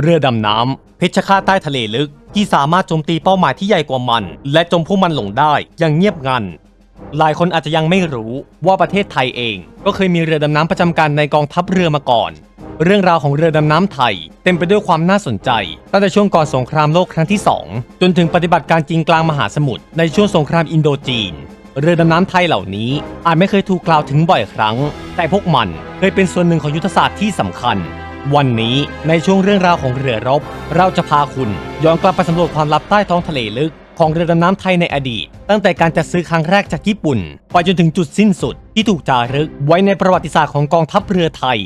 เรือดำน้ำเพชรฆาตใต้ทะเลลึก ที่สามารถโจมตีเป้าหมายที่ใหญ่กว่ามัน และจมพวกมันลงได้อย่างเงียบงันหลายคนอาจจะยังไม่รู้ว่าประเทศไทยเอง ก็เคยมีเรือดำน้ำประจำการในกองทัพเรือมาก่อน เรื่องราวของเรือดำน้ำไทย เต็มไปด้วยความน่าสนใจตั้งแต่ช่วงก่อนสงครามโลกครั้งที่ 2 จนถึงปฏิบัติการจริงกลางมหาสมุทรในช่วงสงครามอินโดจีน เรือดำน้ำไทยเหล่านี้อาจไม่เคยถูกกล่าวถึงบ่อยครั้ง แต่พวกมันเคยเป็นส่วนหนึ่งของยุทธศาสตร์ที่สำคัญ วันนี้ในช่วงเรื่องราวของเรือรบ เราจะพาคุณย้อนกลับไปสำรวจความลับใต้ท้องทะเลลึกของเรือดำน้ำไทยในอดีต ตั้งแต่การจัดซื้อครั้งแรกจากญี่ปุ่น ไปจนถึงจุดสิ้นสุดที่ถูกจารึกไว้ในประวัติศาสตร์ของกองทัพเรือไทย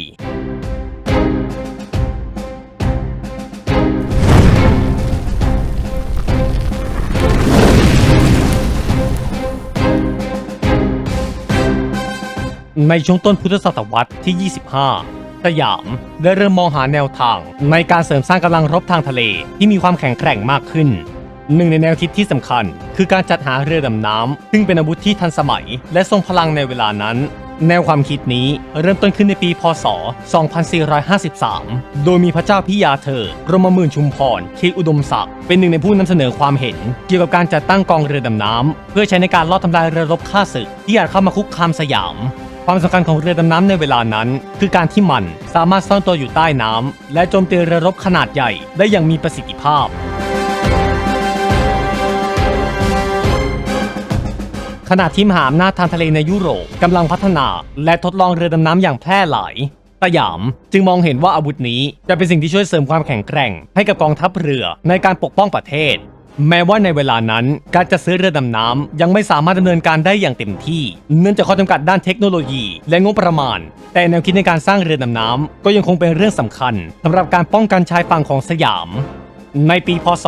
ในช่วงต้นพุทธศตวรรษที่ 25 สยาม ได้เริ่มมองหาแนวทาง ในการเสริมสร้างกำลังรบทางทะเลที่มีความแข็งแกร่งมากขึ้นหนึ่งในแนวคิดที่สำคัญ คือการจัดหาเรือดำน้ำซึ่งเป็นอาวุธที่ทันสมัย และทรงพลังในเวลานั้น แนวความคิดนี้เริ่มต้นขึ้นในปี พศ 2453 โดยมีพระเจ้าพิยาเธอกรมหมื่นชุมพรเขตอุดมศักดิ์เป็นหนึ่งในผู้นำเสนอความเห็น เกี่ยวกับการจัดตั้งกองเรือดำน้ำเพื่อใช้ในการลอบทำลายเรือรบฆ่าศึกที่อาจเข้ามาคุกคามสยาม ความสำคัญของเรือดำน้ำในเวลานั้น คือการที่มันสามารถซ่อนตัวอยู่ใต้น้ำและโจมตีเรือรบขนาดใหญ่ได้อย่างมีประสิทธิภาพ ขณะที่มหาอำนาจทางทะเลในยุโรปกำลังพัฒนาและทดลองเรือดำน้ำอย่างแพร่หลายสยามจึงมองเห็นว่าอาวุธนี้จะเป็นสิ่งที่ช่วยเสริมความแข็งแกร่ง ให้กับกองทัพเรือในการปกป้องประเทศ แม้ว่าในเวลานั้นการจะซื้อเรือดำน้ำยังไม่สามารถดำเนินการได้อย่างเต็มที่ เนื่องจากข้อจำกัดด้านเทคโนโลยี และงบประมาณ แต่แนวคิดในการสร้างเรือดำน้ำก็ยังคงเป็นเรื่องสำคัญสำหรับการป้องกันชายฝั่งของสยาม ในปีพศ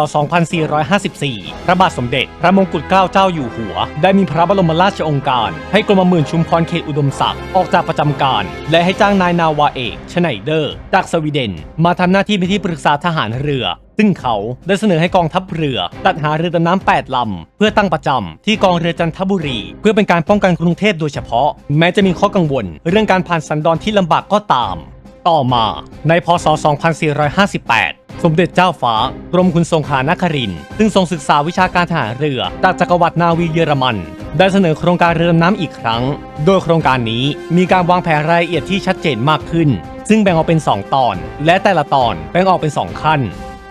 2454 พระบาทสมเด็จ พระมงกุฎเกล้าเจ้าอยู่หัว ได้มีพระบรมราชโองการ ให้กรมหมื่นชุมพรเขตอุดมศักดิ์ออกจากประจำการ และให้จ้างนายนาวาเอกชไนเดอร์ จากสวีเดน มาทำหน้าที่เป็นที่ปรึกษาทหารเรือ ซึ่งเขาได้เสนอให้กองทัพเรือ ตัดหาเรือดำน้ำ 8 ลำ เพื่อตั้งประจำที่กองเรือจันทบุรี เพื่อเป็นการป้องกันกรุงเทพโดยเฉพาะ แม้จะมีข้อกังวล เรื่องการผ่านสันดอนที่ลำบากก็ตาม ต่อมา ในพศ 2458 สมเด็จเจ้าฟ้ากรมขุนทรงขานครินซึ่งทรงศึกษาวิชาการทหารเรือจากจักรวรรดินาวีเยอรมัน ได้เสนอโครงการเรือดำน้ำอีกครั้ง โดยโครงการนี้มีการวางแผนรายละเอียดที่ชัดเจนมากขึ้น ซึ่งแบ่งออกเป็น 2 ตอน และแต่ละตอนแบ่งออกเป็น 2 ขั้น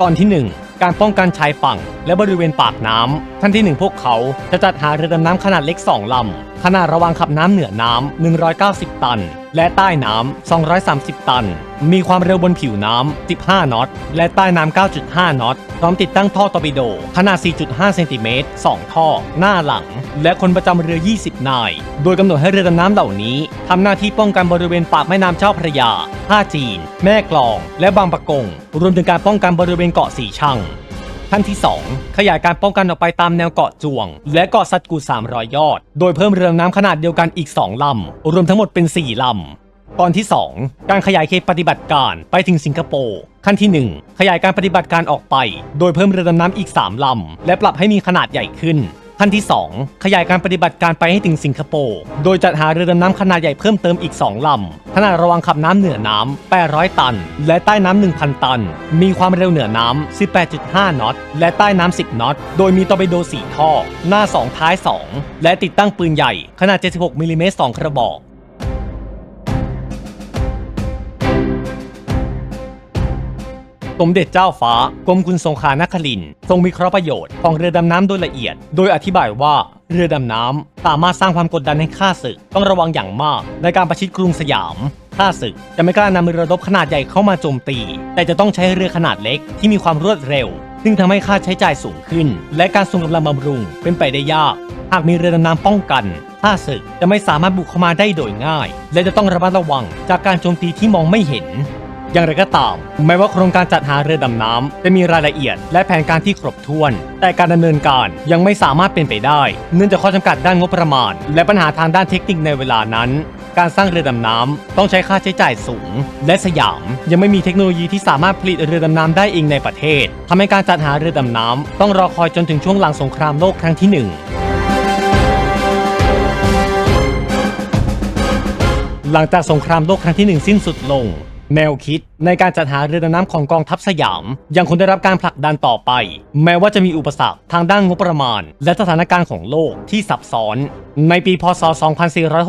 ตอนที่ 1 การป้องกันชายฝั่ง และบริเวณปากน้ำขั้นที่ 1 พวกเขาจะจัดหาเรือดำน้ำขนาดเล็ก 2 ลำ ขนาดระวางขับน้ำเหนือน้ำ 190 ตัน และใต้น้ำ 230 ตัน มีความเร็วบนผิวน้ำ 15 น็อต และใต้น้ำ 9.5 น็อต พร้อมติดตั้งท่อตอร์ปิโด ขนาด 4.5 เซนติเมตร 2 ท่อ หน้าหลัง และคนประจำเรือ 20 นาย โดยกำหนดให้เรือดำน้ำเหล่านี้ทำหน้าที่ป้องกันบริเวณปากแม่น้ำเจ้าพระยาท่าจีน แม่กลอง และบางปะกง รวมถึงการป้องกันบริเวณเกาะสีชังขั้นที่ 2 ขยายการป้องกันออกไปตามแนวเกาะจวง และเกาะสัตกู 300 ยอด โดยเพิ่มเรือดำน้ำขนาดเดียวกันอีก 2 ลำ รวมทั้งหมดเป็น 4 ลำ ตอนที่ 2 การขยายเขตปฏิบัติการไปถึงสิงคโปร์ ขั้นที่ 1 ขยายการปฏิบัติการออกไป โดยเพิ่มเรือดำน้ำอีก 3 ลำ และปรับให้มีขนาดใหญ่ขึ้น ขั้นที่ 2 ขยายการปฏิบัติการไปให้ถึงสิงคโปร์โดยจัดหาเรือดำน้ำขนาดใหญ่เพิ่มเติมอีก 2ลำขนาดระวังขับน้ำเหนือน้ำ 800 ตัน และใต้น้ำ 1,000 ตัน มีความเร็วเหนือน้ำ 18.5 น็อต และใต้น้ำ 10 น็อต โดยมีตอร์ปิโด 4 ท่อ หน้า 2 ท้าย 2 และติดตั้งปืนใหญ่ขนาด 76มิลลิเมตร2กระบอก สมเด็จเจ้าฟ้ากรมกุนทรงขานครินทร์ทรงวิเคราะห์ประโยชน์ของเรือดำน้ำโดยละเอียด โดยอธิบายว่าเรือดำน้ำสามารถสร้างความกดดันให้ข้าศึก ต้องระวังอย่างมาก ในการประชิดกรุงสยามข้าศึกจะไม่กล้านำเรือรบขนาดใหญ่เข้ามาโจมตี แต่จะต้องใช้เรือขนาดเล็กที่มีความรวดเร็ว ซึ่งทำให้ค่าใช้จ่ายสูงขึ้น และการส่งกำลังบำรุงเป็นไปได้ยาก หากมีเรือดำน้ำป้องกันข้าศึกจะไม่สามารถบุกเข้ามาได้โดยง่าย และจะต้องระมัดระวังจากการโจมตีที่มองไม่เห็น อย่างไรก็ตามแม้ว่าโครงการจัดหาเรือดำน้ำจะมีรายละเอียด และแผนการที่ครบถ้วน แต่การดำเนินการยังไม่สามารถเป็นไปได้ เนื่องจากข้อจำกัดด้านงบประมาณ และปัญหาทางด้านเทคนิคในเวลานั้น การสร้างเรือดำน้ำต้องใช้ค่าใช้จ่ายสูง และสยามยังไม่มีเทคโนโลยีที่สามารถผลิตเรือดำน้ำได้เองในประเทศทำให้การจัดหาเรือดำน้ำต้องรอคอยจนถึงช่วงหลังสงครามโลกครั้งที่หนึ่งหลังจากสงครามโลกครั้งที่หนึ่งสิ้นสุดลง แนวคิด ในการจัดหาเรือดำน้ำของกองทัพสยาม ยังคงได้รับการผลักดันต่อไป แม้ว่าจะมีอุปสรรคทางด้านงบประมาณ และสถานการณ์ของโลกที่ซับซ้อน ในปีพศ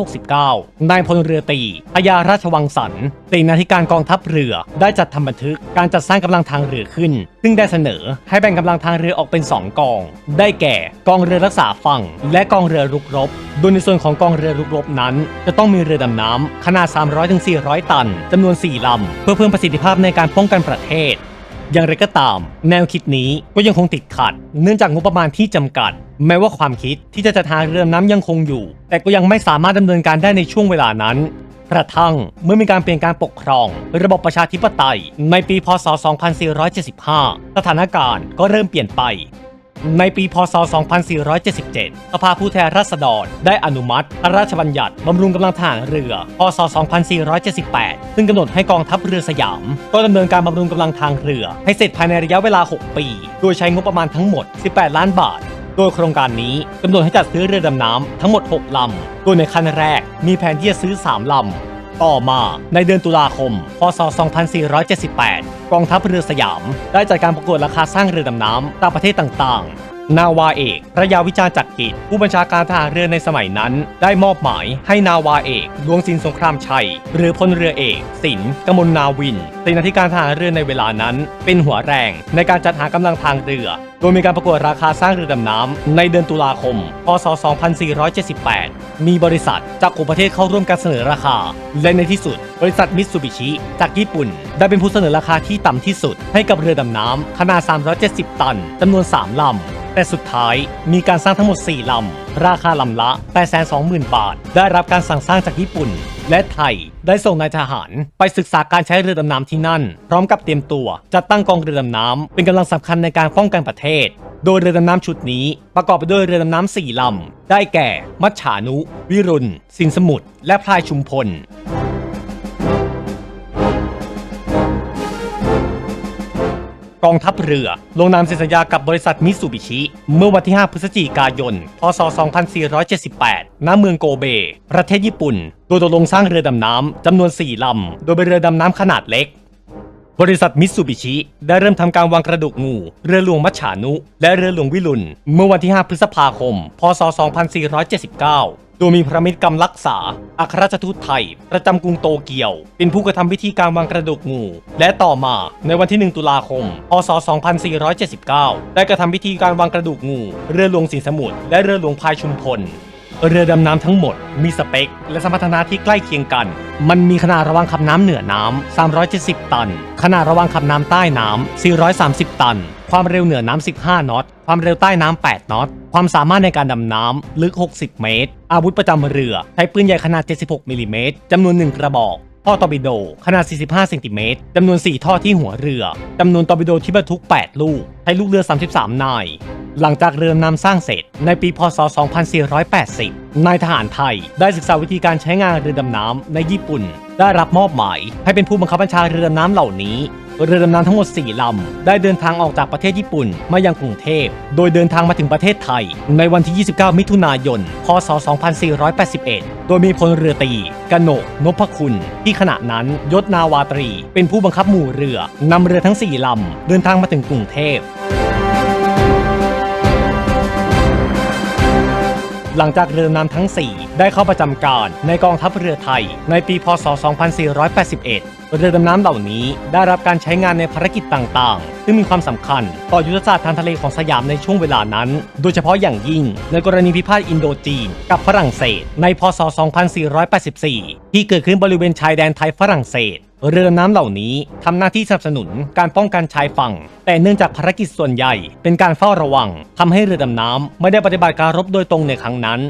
2469 นายพลเรือตีพญาราชวังสรรค์เสนาธิการกองทัพเรือได้จัดทำบันทึกการจัดสร้างกำลังทางเรือขึ้น ซึ่งได้เสนอให้แบ่งกำลังทางเรือออกเป็น 2 กอง ได้แก่กองเรือรักษาฝั่ง และกองเรือรุกรบ โดยในส่วนของกองเรือรุกรบนั้น จะต้องมีเรือดำน้ำขนาด 300-400 ตันจำนวน 4ลำเพื่อเพิ่มประสิทธิสิทธิภาพในการป้องกันประเทศ อย่างไรก็ตาม แนวคิดนี้ก็ยังคงติดขัด เนื่องจากงบประมาณที่จำกัด แม้ว่าความคิดที่จะจัดหาเรือน้ำยังคงอยู่ แต่ก็ยังไม่สามารถดำเนินการได้ในช่วงเวลานั้นกระทั่งเมื่อมีการเปลี่ยนการปกครอง ระบบประชาธิปไตย ในปีพศ 2475 สถานการณ์ก็เริ่มเปลี่ยนไป ในปีพศ 2477 สภาผู้แทนราษฎร ได้อนุมัติพระราชบัญญัติบำรุงกำลังทหารเรือ พศ 2478 ซึ่งกำหนดให้กองทัพเรือสยามก็ดำเนินการบำรุงกำลังทางเรือ ให้เสร็จภายในระยะเวลา 6 ปี โดยใช้งบประมาณทั้งหมด 18 ล้านบาท โดยโครงการนี้กำหนดให้จัดซื้อเรือดำน้ำทั้งหมด 6 ลำ โดยในขั้นแรกมีแผนที่จะซื้อ 3 ลำต่อมาในเดือนตุลาคม พศ 2478 กองทัพเรือสยาม ได้จัดการประกวดราคาสร้างเรือดำน้ำตามประเทศต่างๆ นาวาเอกพระยาวิจารจักรกิจ ผู้บัญชาการทหารเรือในสมัยนั้น ได้มอบหมายให้นาวาเอกดวงสินสงครามชัย หรือพลเรือเอกสินกมลนาวินเสนาธิการทหารเรือในเวลานั้น เป็นหัวแรงในการจัดหากำลังทางเรือโดยมีการประกวดราคาสร้างเรือดำน้ำในเดือนตุลาคม พศ 2478 มีบริษัทจากกลุ่มประเทศเข้าร่วมการเสนอราคา และในที่สุด บริษัทมิตซูบิชิจากญี่ปุ่น ได้เป็นผู้เสนอราคาที่ต่ำที่สุด ให้กับเรือดำน้ำขนาด 370 ตันจำนวน 3 ลำ แต่สุดท้ายมีการสร้างทั้งหมด 4 ลำ ราคาลำละ 820,000 บาท ได้รับการสั่งสร้างจากญี่ปุ่น และไทย ได้ส่งนายทหารไปศึกษาการใช้เรือดำน้ำที่นั่น พร้อมกับเตรียมตัวจัดตั้งกองเรือดำน้ำเป็นกำลังสำคัญในการป้องกันประเทศ โดยเรือดำน้ำชุดนี้ประกอบไปด้วยเรือดำน้ำสี่ลำ ได้แก่ มัจฉานุ วิรุณ สินสมุทร และพลายชุมพลกองทัพเรือ ลงนามเซ็นสัญญากับบริษัทมิตซูบิชิ เมื่อวันที่ 5 พฤศจิกายน พศ 2478 ณ เมืองโกเบ ประเทศญี่ปุ่น โดยตกลงสร้างเรือดำน้ำจำนวน 4 ลำ โดยเป็นเรือดำน้ำขนาดเล็ก บริษัทมิตซูบิชิได้เริ่มทำการวางกระดูกงู เรือหลวงมัจฉานุ และเรือหลวงวิรุณเมื่อวันที่ 5 พฤษภาคม พศ 2479 โดยมีพระมิตรกรรมรักษา อัครราชทูตไทย ประจำกรุงโตเกียว เป็นผู้กระทำวิธีการวางกระดูกงู และต่อมาในวันที่ 1 ตุลาคม พศ 2479 ได้กระทำพิธีการวางกระดูกงู เรือหลวงสินสมุทรและเรือหลวงพายชุมพล เรือดำน้ำทั้งหมดมีสเปค และสมรรถนะที่ใกล้เคียงกัน มันมีขนาดระวางขับน้ำเหนือน้ำ 370 ตัน ขนาดระวางขับน้ำใต้น้ำ 430 ตัน ความเร็วเหนือน้ำ 15น็อต ความเร็วใต้น้ำ 8น็อต ความสามารถในการดำน้ำ ลึก 60 เมตร อาวุธประจำเรือ ใช้ปืนใหญ่ขนาด 76 มิลลิเมตรจำนวน 1 กระบอกท่อตอร์ปิโด ขนาด 45 เซนติเมตร จำนวน 4 ท่อที่หัวเรือ จำนวนตอร์ปิโดที่บรรทุก 8 ลูก ใช้ลูกเรือ 33 นาย หลังจากเรือนำสร้างเสร็จในปีพศ 2480 นายทหารไทยได้ศึกษาวิธีการใช้งานเรือดำน้ำในญี่ปุ่น ได้รับมอบหมายให้เป็นผู้บังคับบัญชาเรือดำน้ำเหล่านี้เรือดำน้ำทั้งหมด 4 ลำ ได้เดินทางออกจากประเทศญี่ปุ่นมายังกรุงเทพ โดยเดินทางมาถึงประเทศไทย ในวันที่ 29 มิถุนายน พศ 2481 โดยมีพลเรือตรีกนก นพคุณ ที่ขณะนั้นยศนาวาตรี เป็นผู้บังคับหมู่เรือนำเรือทั้ง 4 ลำ เดินทางมาถึงกรุงเทพ หลังจากเรือน้ำทั้ง 4 ได้เข้าประจำการในกองทัพเรือไทย ในปีพศ 2481 เรือดำน้ำเหล่านี้ได้รับการใช้งานในภารกิจต่างๆ ซึ่งมีความสำคัญต่อยุทธศาสตร์ทางทะเลของสยามในช่วงเวลานั้น โดยเฉพาะอย่างยิ่งในกรณีพิพาทอินโดจีน กับฝรั่งเศส ในพศ 2484 ที่เกิดขึ้นบริเวณชายแดนไทยฝรั่งเศส เรือดำน้ำเหล่านี้ทำหน้าที่สนับสนุนการป้องกันชายฝั่ง แต่เนื่องจากภารกิจส่วนใหญ่ เป็นการเฝ้าระวังทำให้เรือดำน้ำไม่ได้ปฏิบัติการรบโดยตรงในครั้งนั้น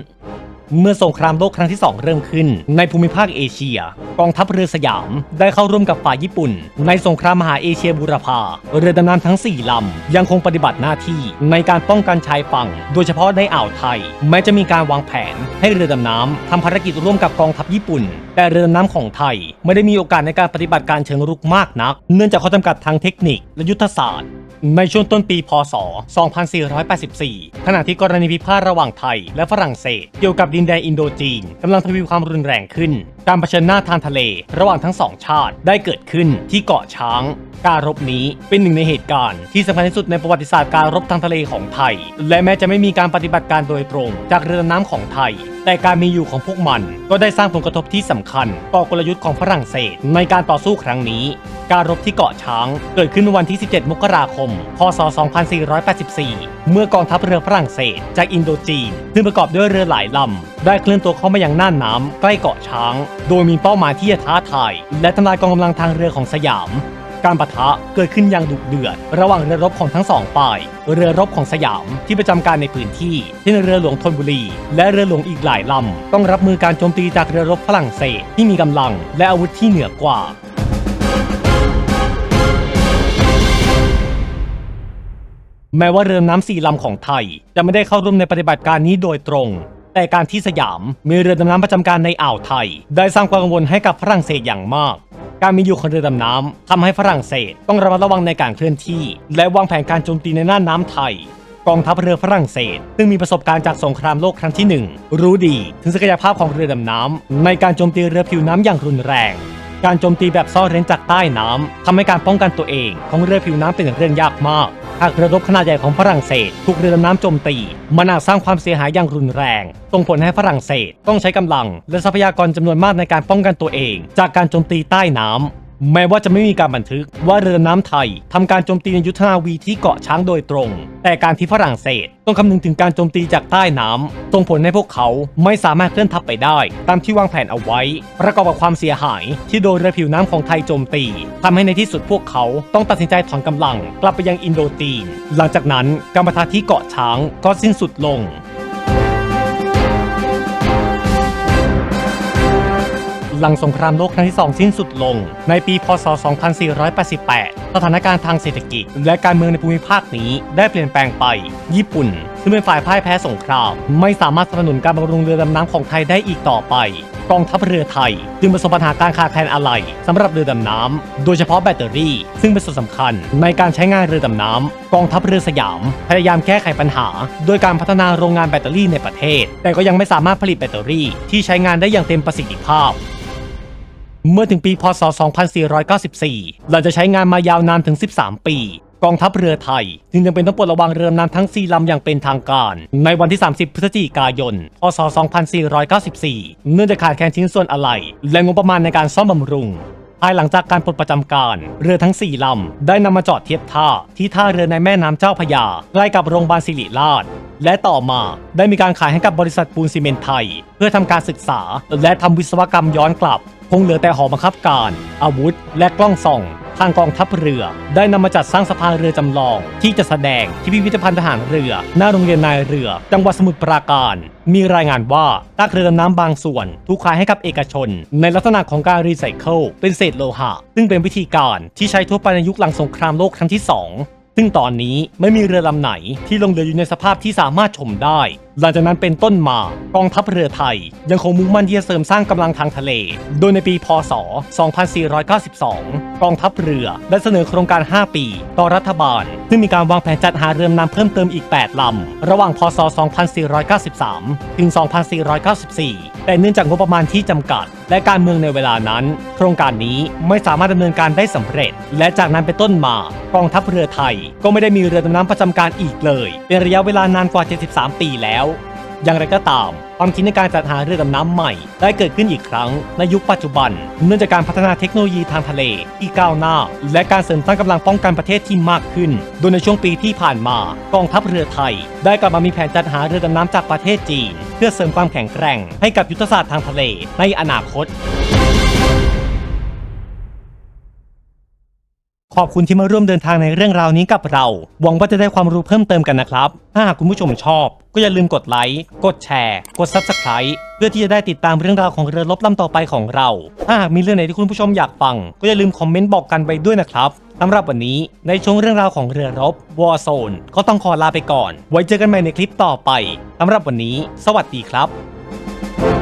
เมื่อสงครามโลกครั้งที่ 2 เริ่มขึ้น ในภูมิภาคเอเชีย กองทัพเรือสยาม ได้เข้าร่วมกับฝ่ายญี่ปุ่น ในสงครามมหาเอเชียบูรพาเรือดำน้ำทั้ง 4 ลำ ยังคงปฏิบัติหน้าที่ในการป้องกันชายฝั่ง โดยเฉพาะในอ่าวไทย แม้จะมีการวางแผนให้เรือดำน้ำทำภารกิจร่วมกับกองทัพญี่ปุ่น แต่เรือดำน้ำของไทย ไม่ได้มีโอกาสในการปฏิบัติการเชิงรุกมากนัก เนื่องจากข้อจำกัดทางเทคนิคและยุทธศาสตร์ ในช่วงต้นปี พศ 2484 ขณะที่กรณีพิพาทระหว่างไทยและฝรั่งเศส เกี่ยวกับดินแดนอินโดจีนกำลังทวีความรุนแรงขึ้น การเผชิญหน้าทางทะเล ระหว่างทั้งสองชาติได้เกิดขึ้นที่เกาะช้าง การรบนี้เป็นหนึ่งในเหตุการณ์ที่สำคัญที่สุดในประวัติศาสตร์การรบทางทะเลของไทย และแม้จะไม่มีการปฏิบัติการโดยตรง จากเรือดำน้ำของไทย แต่การมีอยู่ของพวกมัน ก็ได้สร้างผลกระทบที่สำคัญ ต่อกลยุทธ์ของฝรั่งเศส ในการต่อสู้ครั้งนี้ การรบที่เกาะช้าง เกิดขึ้นวันที่ 17 มกราคม พศ 2484 เมื่อกองทัพเรือฝรั่งเศส จากอินโดจีนซึ่งประกอบด้วยเรือหลายลำ ได้เคลื่อนตัวเข้ามายังน่านน้ำใกล้เกาะช้าง โดยมีเป้าหมายที่จะท้าทาย และทำลายกองกำลังทางเรือของสยาม การปะทะเกิดขึ้นอย่างดุเดือด ระหว่างเรือรบของทั้งสองฝ่าย เรือรบของสยามที่ประจำการในพื้นที่เช่นเรือหลวงธนบุรี และเรือหลวงอีกหลายลำต้องรับมือการโจมตีจากเรือรบฝรั่งเศสที่มีกำลัง และอาวุธที่เหนือกว่าแม้ว่าเรือน้ำสี่ลำของไทย จะไม่ได้เข้าร่วมในปฏิบัติการนี้โดยตรง แต่การที่สยามมีเรือดำน้ำประจำการในอ่าวไทย ได้สร้างความกังวลให้กับฝรั่งเศสอย่างมากการมีอยู่ของเรือดำน้ำทำให้ฝรั่งเศสต้องระมัดระวังในการเคลื่อนที่ และวางแผนการโจมตีในน่านน้ำไทย กองทัพเรือฝรั่งเศส ซึ่งมีประสบการณ์จากสงครามโลกครั้งที่หนึ่งรู้ดีถึงศักยภาพของเรือดำน้ำในการโจมตีเรือผิวน้ำอย่างรุนแรง การโจมตีแบบซ่อนเร้นจากใต้น้ำทำให้การป้องกันตัวเองของเรือผิวน้ำเป็นเรื่องยากมากากเรือรบขนาดใหญ่ของฝรั่งเศสถูกเรือดำน้ำโจมตี มันอาจสร้างความเสียหายอย่างรุนแรงส่งผลให้ฝรั่งเศสต้องใช้กำลัง และทรัพยากรจำนวนมากในการป้องกันตัวเอง จากการโจมตีใต้น้ำ แม้ว่าจะไม่มีการบันทึกว่าเรือน้ำไทยทำการโจมตีในยุทธนาวีที่เกาะช้างโดยตรง แต่การที่ฝรั่งเศสต้องคำนึงถึงการโจมตีจากใต้น้ำส่งผลให้พวกเขาไม่สามารถเคลื่อนทัพไปได้ ตามที่วางแผนเอาไว้ ประกอบกับความเสียหาย ที่โดนเรือผิวน้ำของไทยโจมตีทำให้ในที่สุดพวกเขาต้องตัดสินใจถอนกำลัง กลับไปยังอินโดจีนหลังจากนั้นการประทะที่เกาะช้างก็สิ้นสุดลง หลังสงครามโลกครั้งที่ 2 สิ้นสุดลง ในปี พศ 2488 สถานการณ์ทางเศรษฐกิจ และการเมืองในภูมิภาคนี้ได้เปลี่ยนแปลงไป ญี่ปุ่นซึ่งเป็นฝ่ายพ่ายแพ้สงคราม ไม่สามารถสนับสนุนการบำรุงเรือดำน้ำของไทยได้อีกต่อไปกองทัพเรือไทย จึงประสบปัญหาการขาดแคลนอะไหล่สำหรับเรือดำน้ำ โดยเฉพาะแบตเตอรี่ ซึ่งเป็นส่วนสำคัญในการใช้งานเรือดำน้ำ กองทัพเรือสยาม พยายามแก้ไขปัญหา โดยการพัฒนาโรงงานแบตเตอรี่ในประเทศ แต่ก็ยังไม่สามารถผลิตแบตเตอรี่ที่ใช้งานได้อย่างเต็มประสิทธิภาพ เมื่อถึงปีพศ 2494เราจะใช้งานมายาวนานถึง 13 ปี กองทัพเรือไทย จึงจำเป็นต้องปลดระวางเรือน้ำทั้ง 4 ลำอย่างเป็นทางการ ในวันที่ 30 พฤศจิกายน พศ 2494 เนื่องจากขาดแคลนชิ้นส่วนอะไหล่และงบประมาณในการซ่อมบำรุง ภายหลังจากการปลดประจำการ เรือทั้ง 4 ลำ ได้นำมาจอดเทียบท่าที่ท่าเรือในแม่น้ำเจ้าพยาใกล้กับโรงพยาบาลศิริราชและต่อมาได้มีการขายให้กับบริษัทปูนซีเมนต์ไทย เพื่อทำการศึกษาและทำวิศวกรรมย้อนกลับ คงเหลือแต่หอบังคับการ อาวุธ และกล้องส่อง ทางกองทัพเรือ ได้นำมาจัดสร้างสะพานเรือจำลอง ที่จะแสดงที่พิพิธภัณฑ์ทหารเรือ หน้าโรงเรียนนายเรือ จังหวัดสมุทรปราการ มีรายงานว่าซากเรือดำน้ำบางส่วนถูกขายให้กับเอกชน ในลักษณะของการรีไซเคิลเป็นเศษโลหะ ซึ่งเป็นวิธีการที่ใช้ทั่วไปในยุคหลังสงครามโลกครั้งที่ 2 ซึ่งตอนนี้ไม่มีเรือลำไหนที่ลงเรืออยู่ในสภาพที่สามารถชมได้ หลังจากนั้นเป็นต้นมากองทัพเรือไทย ยังคงมุ่งมั่นที่จะเสริมสร้างกำลังทางทะเล โดยในปีพศ 2492 กองทัพเรือได้เสนอโครงการ 5 ปี ต่อรัฐบาล ซึ่งมีการวางแผนจัดหาเรือนำเพิ่มเติมอีก 8 ลำ ระหว่างพศ 2493 ถึง 2494 แต่เนื่องจากงบประมาณที่จำกัด และการเมืองในเวลานั้น โครงการนี้ไม่สามารถดำเนินการได้สำเร็จ และจากนั้นเป็นต้นมา กองทัพเรือไทย ก็ไม่ได้มีเรือดำน้ำประจำการอีกเลย เป็นระยะเวลานานกว่า 73 ปีแล้ว อย่างไรก็ตาม ความคิดในการจัดหาเรือดำน้ำใหม่ ได้เกิดขึ้นอีกครั้งในยุคปัจจุบัน เนื่องจากการพัฒนาเทคโนโลยีทางทะเลที่ก้าวหน้า และการเสริมสร้างกำลังป้องกันประเทศที่มากขึ้น โดยในช่วงปีที่ผ่านมากองทัพเรือไทย ได้กลับมามีแผนจัดหาเรือดำน้ำจากประเทศจีน เพื่อเสริมความแข็งแกร่งให้กับยุทธศาสตร์ทางทะเลในอนาคต ขอบคุณที่มาร่วมเดินทางในเรื่องราวนี้กับเรา หวังว่าจะได้ความรู้เพิ่มเติมกันนะครับ ถ้าหากคุณผู้ชมชอบ ก็อย่าลืมกดไลค์ กดแชร์ กด Subscribe เพื่อที่จะได้ติดตามเรื่องราวของเรือรบลำต่อไปของเรา ถ้าหากมีเรื่องไหนที่คุณผู้ชมอยากฟัง ก็อย่าลืมคอมเมนต์บอกกันไปด้วยนะครับสำหรับวันนี้ในช่วงเรื่องราวของเรือรบ Warzone ก็ต้องขอลาไปก่อน ไว้เจอกันใหม่ในคลิปต่อไปสำหรับวันนี้ สวัสดีครับ